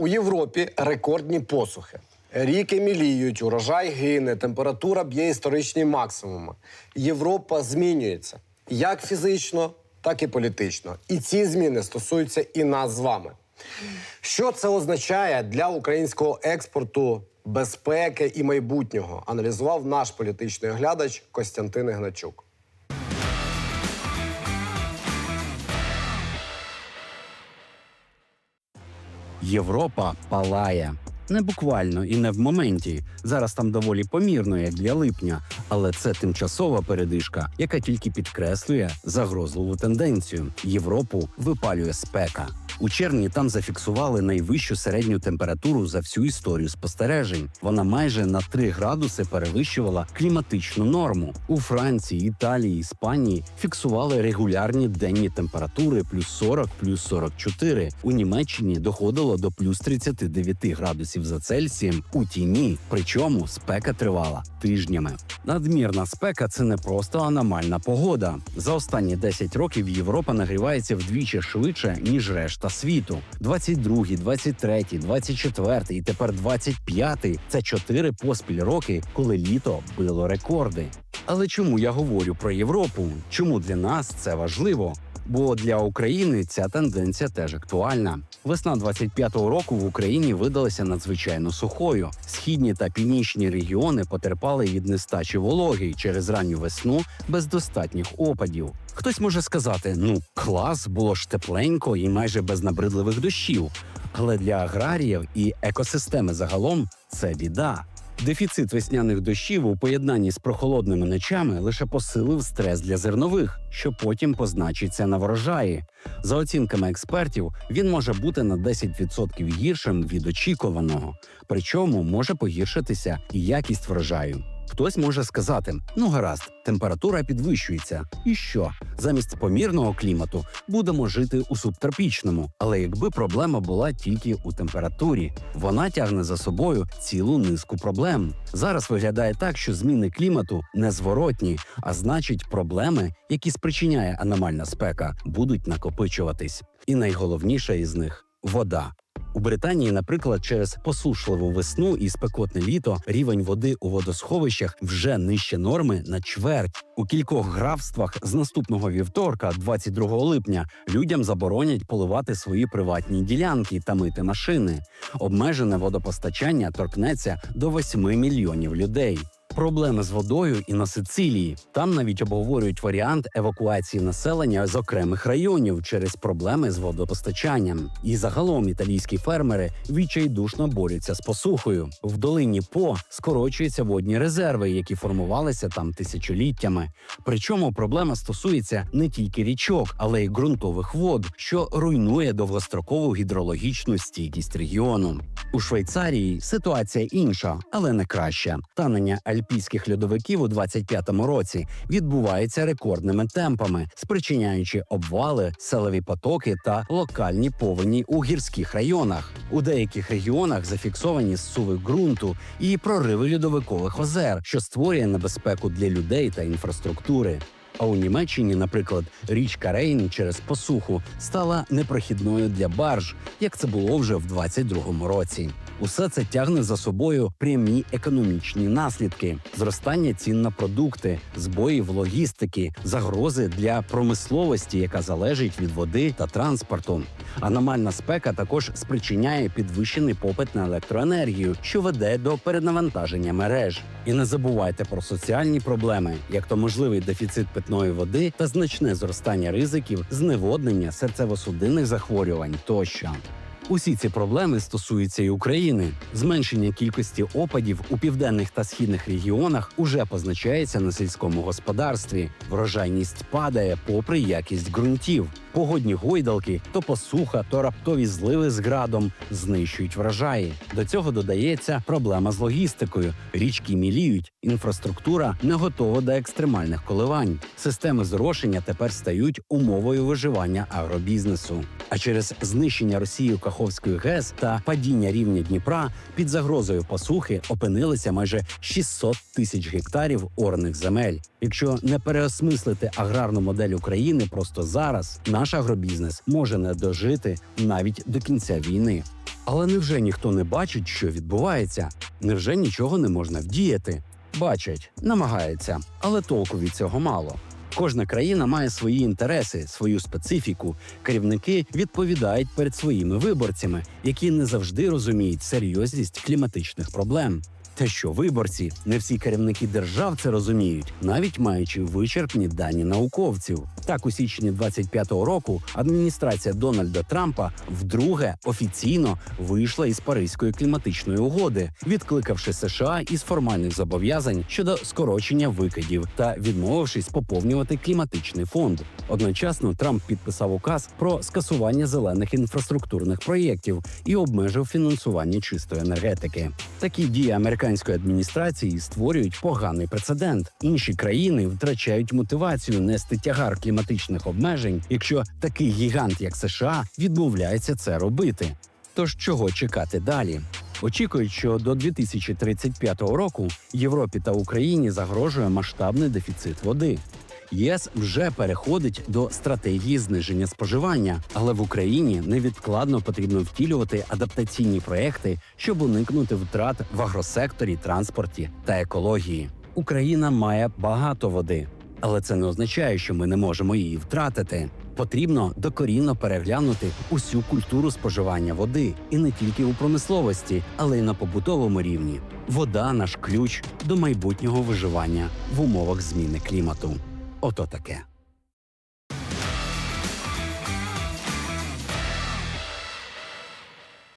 У Європі рекордні посухи. Ріки міліють, урожай гине, температура б'є історичні максимуми. Європа змінюється як фізично, так і політично. І ці зміни стосуються і нас з вами. Що це означає для українського експорту, безпеки і майбутнього? Аналізував наш політичний оглядач Костянтин Ігначук. Європа палає. Не буквально і не в моменті. Зараз там доволі помірно, як для липня, але це тимчасова передишка, яка тільки підкреслює загрозливу тенденцію. Європу випалює спека. У червні там зафіксували найвищу середню температуру за всю історію спостережень. Вона майже на 3 градуси перевищувала кліматичну норму. У Франції, Італії, Іспанії фіксували регулярні денні температури плюс 40, плюс 44. У Німеччині доходило до плюс 39 градусів за Цельсієм у тіні. Причому спека тривала тижнями. Надмірна спека це не просто аномальна погода. За останні 10 років Європа нагрівається вдвічі швидше ніж решта світу. 22, 23, 24 і тепер 25 – це чотири поспіль роки, коли літо било рекорди. Але чому я говорю про Європу? Чому для нас це важливо? Бо для України ця тенденція теж актуальна. Весна 25-го року в Україні видалася надзвичайно сухою. Східні та північні регіони потерпали від нестачі вологи через ранню весну без достатніх опадів. Хтось може сказати: ну клас, було ж тепленько і майже без набридливих дощів. Але для аграріїв і екосистеми загалом це біда. Дефіцит весняних дощів у поєднанні з прохолодними ночами лише посилив стрес для зернових, що потім позначиться на врожаї. За оцінками експертів, він може бути на 10% гіршим від очікуваного, причому може погіршитися і якість врожаю. Хтось може сказати: ну гаразд, температура підвищується. І що? Замість помірного клімату будемо жити у субтропічному. Але якби проблема була тільки у температурі, вона тягне за собою цілу низку проблем. Зараз виглядає так, що зміни клімату незворотні, а значить, проблеми, які спричиняє аномальна спека, будуть накопичуватись. І найголовніша із них вода. У Британії, наприклад, через посушливу весну і спекотне літо рівень води у водосховищах вже нижче норми на чверть. У кількох графствах з наступного вівторка, 22 липня, людям заборонять поливати свої приватні ділянки та мити машини. Обмежене водопостачання торкнеться до 8 мільйонів людей. Проблеми з водою і на Сицилії. Там навіть обговорюють варіант евакуації населення з окремих районів через проблеми з водопостачанням. І загалом італійські фермери відчайдушно борються з посухою. В долині По скорочуються водні резерви, які формувалися там тисячоліттями. Причому проблема стосується не тільки річок, але й ґрунтових вод, що руйнує довгострокову гідрологічну стійкість регіону. У Швейцарії ситуація інша, але не краща. Танення альпійських льодовиків у 25-му році відбувається рекордними темпами, спричиняючи обвали, селеві потоки та локальні повені у гірських районах. У деяких регіонах зафіксовані зсуви ґрунту і прориви льодовикових озер, що створює небезпеку для людей та інфраструктури. А у Німеччині, наприклад, річка Рейн через посуху стала непрохідною для барж, як це було вже в 22-му році. Усе це тягне за собою прямі економічні наслідки: зростання цін на продукти, збої в логістики, загрози для промисловості, яка залежить від води та транспорту. Аномальна спека також спричиняє підвищений попит на електроенергію, що веде до перенавантаження мереж. І не забувайте про соціальні проблеми, як то можливий дефіцит питної води та значне зростання ризиків зневоднення серцево-судинних захворювань тощо. Усі ці проблеми стосуються і України. Зменшення кількості опадів у південних та східних регіонах уже позначається на сільському господарстві. Врожайність падає попри якість ґрунтів. Погодні гойдалки, то посуха, то раптові зливи з градом знищують врожаї. До цього додається проблема з логістикою. Річки міліють, інфраструктура не готова до екстремальних коливань. Системи зрошення тепер стають умовою виживання агробізнесу. А через знищення Росією Каховської ГЕС та падіння рівня Дніпра під загрозою посухи опинилися майже 600 тисяч гектарів орних земель. Якщо не переосмислити аграрну модель України просто зараз, наш агробізнес може не дожити навіть до кінця війни. Але невже ніхто не бачить, що відбувається? Невже нічого не можна вдіяти? Бачать, намагаються, але толку від цього мало. Кожна країна має свої інтереси, свою специфіку. Керівники відповідають перед своїми виборцями, які не завжди розуміють серйозність кліматичних проблем. Те, що виборці, не всі керівники держав це розуміють, навіть маючи вичерпні дані науковців. Так, у січні 25-го року адміністрація Дональда Трампа вдруге офіційно вийшла із Паризької кліматичної угоди, відкликавши США із формальних зобов'язань щодо скорочення викидів та відмовившись поповнювати кліматичний фонд. Одночасно Трамп підписав указ про скасування зелених інфраструктурних проєктів і обмежив фінансування чистої енергетики. Такі дії американської адміністрації створюють поганий прецедент. Інші країни втрачають мотивацію нести тягар кліматичних обмежень, якщо такий гігант, як США, відмовляється це робити. Тож чого чекати далі? Очікують, що до 2035 року Європі та Україні загрожує масштабний дефіцит води. ЄС вже переходить до стратегії зниження споживання, але в Україні невідкладно потрібно втілювати адаптаційні проекти, щоб уникнути втрат в агросекторі, транспорті та екології. Україна має багато води, але це не означає, що ми не можемо її втратити. Потрібно докорінно переглянути усю культуру споживання води і не тільки у промисловості, але й на побутовому рівні. Вода наш ключ до майбутнього виживання в умовах зміни клімату. Ото таке.